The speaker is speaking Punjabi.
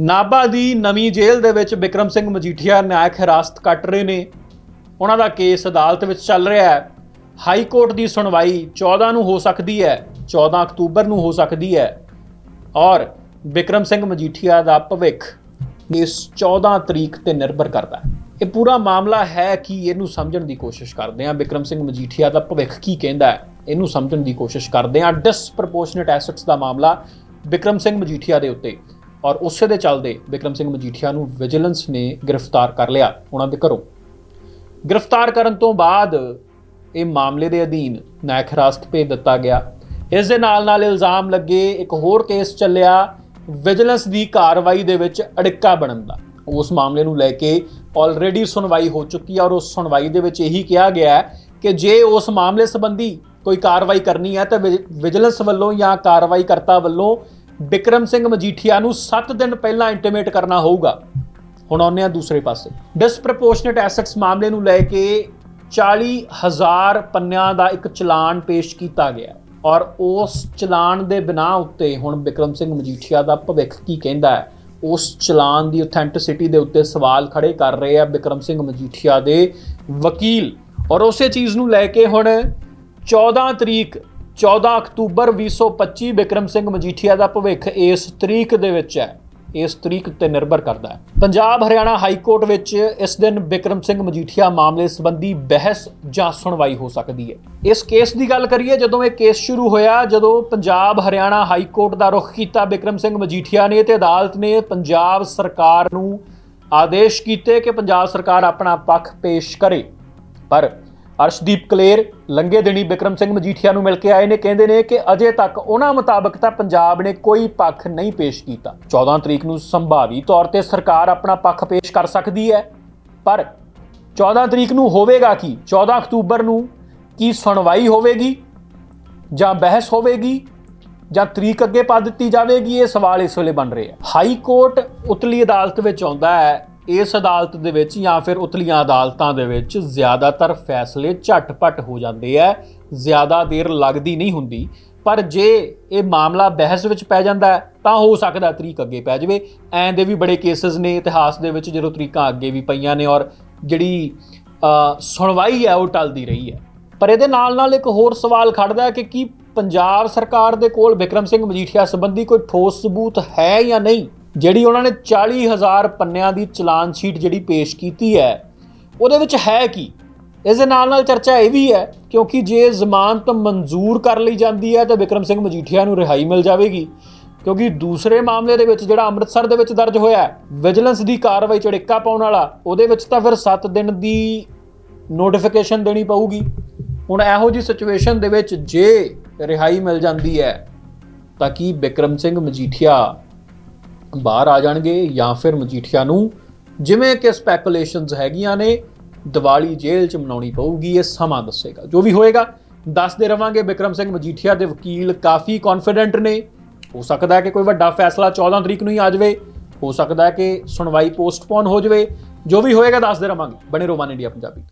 ਨਾਭਾ ਦੀ ਨਵੀਂ ਜੇਲ੍ਹ ਦੇ ਵਿੱਚ ਬਿਕਰਮ ਸਿੰਘ ਮਜੀਠੀਆ ਨਾਇਕ ਹਿਰਾਸਤ ਕੱਟ ਰਹੇ ਨੇ। ਉਹਨਾਂ ਦਾ ਕੇਸ ਅਦਾਲਤ ਵਿੱਚ ਚੱਲ ਰਿਹਾ ਹੈ। ਹਾਈ ਕੋਰਟ ਦੀ ਸੁਣਵਾਈ 14 ਨੂੰ ਹੋ ਸਕਦੀ ਹੈ 14 ਅਕਤੂਬਰ ਨੂੰ ਹੋ ਸਕਦੀ ਹੈ। ਔਰ ਬਿਕਰਮ ਸਿੰਘ ਮਜੀਠੀਆ ਦਾ ਭਵਿੱਖ ਇਸ 14 ਤਰੀਕ ਤੇ ਨਿਰਭਰ ਕਰਦਾ ਹੈ। ਇਹ ਪੂਰਾ ਮਾਮਲਾ ਹੈ ਕਿ? ਇਹਨੂੰ ਸਮਝਣ ਦੀ ਕੋਸ਼ਿਸ਼ ਕਰਦੇ ਹਾਂ। ਬਿਕਰਮ ਸਿੰਘ ਮਜੀਠੀਆ ਦਾ ਭਵਿੱਖ ਕੀ ਕਹਿੰਦਾ ਹੈ? ਇਹਨੂੰ ਸਮਝਣ ਦੀ ਕੋਸ਼ਿਸ਼ ਕਰਦੇ ਹਾਂ। ਡਿਸਪ੍ਰੋਪੋਰਸ਼ਨੇਟ ਐਸੈਟਸ ਦਾ ਮਾਮਲਾ ਬਿਕਰਮ ਸਿੰਘ ਮਜੀਠੀਆ ਦੇ ਉੱਤੇ। ਔਰ ਉਸੇ ਦੇ ਚੱਲਦੇ ਬਿਕਰਮ ਸਿੰਘ ਮਜੀਠੀਆ ਨੂੰ ਵਿਜੀਲੈਂਸ ਨੇ ਗ੍ਰਿਫਤਾਰ ਕਰ ਲਿਆ ਉਹਨਾਂ ਦੇ ਘਰੋਂ। ਗ੍ਰਿਫਤਾਰ ਕਰਨ ਤੋਂ ਬਾਅਦ ਇਹ ਮਾਮਲੇ ਦੇ ਅਧੀਨ ਨਾਇਕ ਹਿਰਾਸਤ ਭੇਜ ਦਿੱਤਾ ਗਿਆ। ਇਸ ਦੇ ਨਾਲ ਨਾਲ ਇਲਜ਼ਾਮ ਲੱਗੇ, ਇੱਕ ਹੋਰ ਕੇਸ ਚੱਲਿਆ, ਵਿਜੀਲੈਂਸ ਦੀ ਕਾਰਵਾਈ ਦੇ ਵਿੱਚ ਅੜਿੱਕਾ ਬਣਨ ਦਾ। ਉਸ ਮਾਮਲੇ ਨੂੰ ਲੈ ਕੇ ਆਲਰੇਡੀ ਸੁਣਵਾਈ ਹੋ ਚੁੱਕੀ ਹੈ ਔਰ ਉਸ ਸੁਣਵਾਈ ਦੇ ਵਿੱਚ ਇਹੀ ਕਿਹਾ ਗਿਆ ਹੈ ਕਿ ਜੇ ਉਸ ਮਾਮਲੇ ਸੰਬੰਧੀ ਕੋਈ ਕਾਰਵਾਈ ਕਰਨੀ ਹੈ ਤਾਂ ਵਿਜੀਲੈਂਸ ਵੱਲੋਂ ਜਾਂ ਕਾਰਵਾਈ ਕਰਤਾ ਵੱਲੋਂ ਬਿਕਰਮ ਸਿੰਘ ਮਜੀਠੀਆ ਨੂੰ 7 ਦਿਨ ਪਹਿਲਾਂ ਇੰਟੀਮੇਟ ਕਰਨਾ ਹੋਊਗਾ। ਹੁਣ ਆਉਂਦੇ ਆ ਦੂਸਰੇ ਪਾਸੇ। ਡਿਸਪ੍ਰੋਪੋਰਸ਼ਨੇਟ ਐਸੈਟਸ ਮਾਮਲੇ ਨੂੰ ਲੈ ਕੇ 40000 ਪੰਨਿਆਂ ਦਾ ਇੱਕ ਚਲਾਨ ਪੇਸ਼ ਕੀਤਾ ਗਿਆ। ਔਰ ਉਸ ਚਲਾਨ ਦੇ ਬਿਨਾਂ ਉੱਤੇ ਹੁਣ ਬਿਕਰਮ ਸਿੰਘ ਮਜੀਠੀਆ ਦਾ ਭਵਿੱਖ ਕੀ ਕਹਿੰਦਾ ਹੈ? ਉਸ ਚਲਾਨ ਦੀ ਆਥੈਂਟਿਸਿਟੀ ਦੇ ਉੱਤੇ ਸਵਾਲ ਖੜੇ ਕਰ ਰਹੇ ਆ ਬਿਕਰਮ ਸਿੰਘ ਮਜੀਠੀਆ ਦੇ ਵਕੀਲ। ਔਰ ਉਸੇ ਚੀਜ਼ ਨੂੰ ਲੈ ਕੇ ਹੁਣ 14 ਤਰੀਕ 14 ਅਕਤੂਬਰ 2025 ਬਿਕਰਮ ਸਿੰਘ ਮਜੀਠੀਆ ਦਾ ਭਵਿੱਖ ਇਸ ਤਰੀਕ ਦੇ ਵਿੱਚ ਹੈ। ਇਸ ਤਰੀਕ ਤੇ ਨਿਰਭਰ ਕਰਦਾ ਹੈ। ਪੰਜਾਬ ਹਰਿਆਣਾ ਹਾਈ ਕੋਰਟ ਵਿੱਚ ਇਸ ਦਿਨ ਬਿਕਰਮ ਸਿੰਘ ਮਜੀਠੀਆ ਮਾਮਲੇ ਸੰਬੰਧੀ ਬਹਿਸ ਜਾਂ ਸੁਣਵਾਈ ਹੋ ਸਕਦੀ ਹੈ। ਇਸ ਕੇਸ ਦੀ ਗੱਲ ਕਰੀਏ, ਜਦੋਂ ਇਹ ਕੇਸ ਸ਼ੁਰੂ ਹੋਇਆ, ਜਦੋਂ ਪੰਜਾਬ ਹਰਿਆਣਾ ਹਾਈ ਕੋਰਟ ਦਾ ਰੁਖ ਕੀਤਾ ਬਿਕਰਮ ਸਿੰਘ ਮਜੀਠੀਆ ਨੇ ਤੇ ਅਦਾਲਤ ਨੇ ਪੰਜਾਬ ਸਰਕਾਰ ਨੂੰ ਆਦੇਸ਼ ਕੀਤੇ ਕਿ ਪੰਜਾਬ ਸਰਕਾਰ ਆਪਣਾ ਪੱਖ ਪੇਸ਼ ਕਰੇ। ਪਰ ਅਰਸ਼ਦੀਪ ਕਲੇਰ, ਲੰਗੇ ਦਿਨੀ ਬਿਕਰਮ ਸਿੰਘ ਮਜੀਠੀਆ ਨੂੰ ਮਿਲ ਕੇ ਆਏ ਨੇ, ਕਹਿੰਦੇ ਨੇ ਕਿ ਅਜੇ ਤੱਕ ਉਹਨਾਂ ਮੁਤਾਬਕ ਤਾਂ ਪੰਜਾਬ ਨੇ ਕੋਈ ਪੱਖ ਨਹੀਂ ਪੇਸ਼ ਕੀਤਾ। 14 ਤਰੀਕ ਨੂੰ ਸੰਭਾਵੀ ਤੌਰ ਤੇ ਸਰਕਾਰ ਆਪਣਾ ਪੱਖ ਪੇਸ਼ ਕਰ ਸਕਦੀ ਹੈ, ਪਰ 14 ਤਰੀਕ ਨੂੰ ਹੋਵੇਗਾ ਕੀ? 14 ਅਕਤੂਬਰ ਨੂੰ ਕੀ ਸੁਣਵਾਈ ਹੋਵੇਗੀ? ਜਾਂ ਬਹਿਸ ਹੋਵੇਗੀ? ਜਾਂ ਤਰੀਕ ਅੱਗੇ ਪਾ ਦਿੱਤੀ ਜਾਵੇਗੀ? ਇਹ ਸਵਾਲ ਇਸ ਵੇਲੇ ਬਣ ਰਹੇ ਆ। ਹਾਈ ਕੋਰਟ ਉਤਲੀ ਅਦਾਲਤ ਵਿੱਚ ਆਉਂਦਾ ਹੈ। ਇਸ ਅਦਾਲਤ ਦੇ ਵਿੱਚ ਜਾਂ ਫਿਰ ਉਤਲੀਆਂ ਅਦਾਲਤਾਂ ਦੇ ਵਿੱਚ ਜ਼ਿਆਦਾਤਰ ਫੈਸਲੇ ਝਟਪਟ ਹੋ ਜਾਂਦੇ ਆ, ਜ਼ਿਆਦਾ ਦੇਰ ਲੱਗਦੀ ਨਹੀਂ ਹੁੰਦੀ। ਪਰ ਜੇ ਇਹ ਮਾਮਲਾ ਬਹਿਸ ਵਿੱਚ ਪੈ ਜਾਂਦਾ, ਤਾਂ ਹੋ ਸਕਦਾ ਤਰੀਕ ਅੱਗੇ ਪੈ ਜਾਵੇ। ਐਂ ਦੇ ਵੀ ਬੜੇ ਕੇਸਸ ਨੇ ਇਤਿਹਾਸ ਦੇ ਵਿੱਚ ਜਦੋਂ ਤਰੀਕਾਂ ਅੱਗੇ ਵੀ ਪਈਆਂ ਨੇ ਔਰ ਜਿਹੜੀ ਸੁਣਵਾਈ ਹੈ ਉਹ ਟਲਦੀ ਰਹੀ ਹੈ। ਪਰ ਇਹਦੇ ਨਾਲ ਨਾਲ ਇੱਕ ਹੋਰ ਸਵਾਲ ਖੜਦਾ ਹੈ ਕਿ ਕੀ ਪੰਜਾਬ ਸਰਕਾਰ ਦੇ ਕੋਲ ਬਿਕਰਮ ਸਿੰਘ ਮਜੀਠੀਆ ਸੰਬੰਧੀ ਕੋਈ ਠੋਸ ਸਬੂਤ ਹੈ ਜਾਂ ਨਹੀਂ? ਜਿਹੜੀ ਉਹਨਾਂ ਨੇ 40000 ਪੰਨਿਆਂ ਦੀ ਚਲਾਨ ਸ਼ੀਟ ਜਿਹੜੀ ਪੇਸ਼ ਕੀਤੀ ਹੈ, ਉਹਦੇ ਵਿੱਚ ਹੈ ਕੀ? ਇਸ ਦੇ ਨਾਲ ਨਾਲ ਚਰਚਾ ਇਹ ਵੀ ਹੈ, ਕਿਉਂਕਿ ਜੇ ਜ਼ਮਾਨਤ ਮਨਜ਼ੂਰ ਕਰ ਲਈ ਜਾਂਦੀ ਹੈ, ਤਾਂ ਬਿਕਰਮ ਸਿੰਘ ਮਜੀਠੀਆ ਨੂੰ ਰਿਹਾਈ ਮਿਲ ਜਾਵੇਗੀ। ਕਿਉਂਕਿ ਦੂਸਰੇ ਮਾਮਲੇ ਦੇ ਵਿੱਚ ਜਿਹੜਾ ਅੰਮ੍ਰਿਤਸਰ ਦੇ ਵਿੱਚ ਦਰਜ ਹੋਇਆ ਵਿਜੀਲੈਂਸ ਦੀ ਕਾਰਵਾਈ ਚੜਿੱਕਾ ਪਾਉਣ ਵਾਲਾ, ਉਹਦੇ ਵਿੱਚ ਤਾਂ ਫਿਰ 7 ਦਿਨ ਦੀ ਨੋਟੀਫਿਕੇਸ਼ਨ ਦੇਣੀ ਪਊਗੀ। ਹੁਣ ਇਹੋ ਜੀ ਸਿਚੁਏਸ਼ਨ ਦੇ ਵਿੱਚ ਜੇ ਰਿਹਾਈ ਮਿਲ ਜਾਂਦੀ ਹੈ, ਤਾਂ ਕੀ ਬਿਕਰਮ ਸਿੰਘ ਮਜੀਠੀਆ ਬਾਹਰ ਆ ਜਾਣਗੇ ਜਾਂ ਫਿਰ ਮਜੀਠੀਆ ਨੂੰ, ਜਿਵੇਂ ਕਿ ਸਪੈਕੂਲੇਸ਼ਨਸ ਹੈਗੀਆਂ ਨੇ, ਦੀਵਾਲੀ ਜੇਲ੍ਹ 'ਚ ਮਨਾਉਣੀ ਪਊਗੀ, ਇਹ ਸਮਾਂ ਦੱਸੇਗਾ। ਜੋ ਵੀ ਹੋਏਗਾ, ਦੱਸਦੇ ਰਵਾਂਗੇ ਬਿਕਰਮ ਸਿੰਘ ਮਜੀਠੀਆ ਦੇ ਵਕੀਲ ਕਾਫੀ ਕੌਨਫੀਡੈਂਟ ਨੇ। ਹੋ ਸਕਦਾ ਹੈ ਕਿ ਕੋਈ ਵੱਡਾ ਫੈਸਲਾ 14 ਤਰੀਕ ਨੂੰ ਹੀ ਆ ਜਾਵੇ। ਹੋ ਸਕਦਾ ਹੈ ਕਿ ਸੁਣਵਾਈ ਪੋਸਟਪੋਨ ਹੋ ਜਾਵੇ। ਜੋ ਵੀ ਹੋਏਗਾ, ਦੱਸਦੇ ਰਵਾਂਗੇ। ਬਣੇ ਰੋਮਾਨ ਇੰਡੀਆ ਪੰਜਾਬੀ।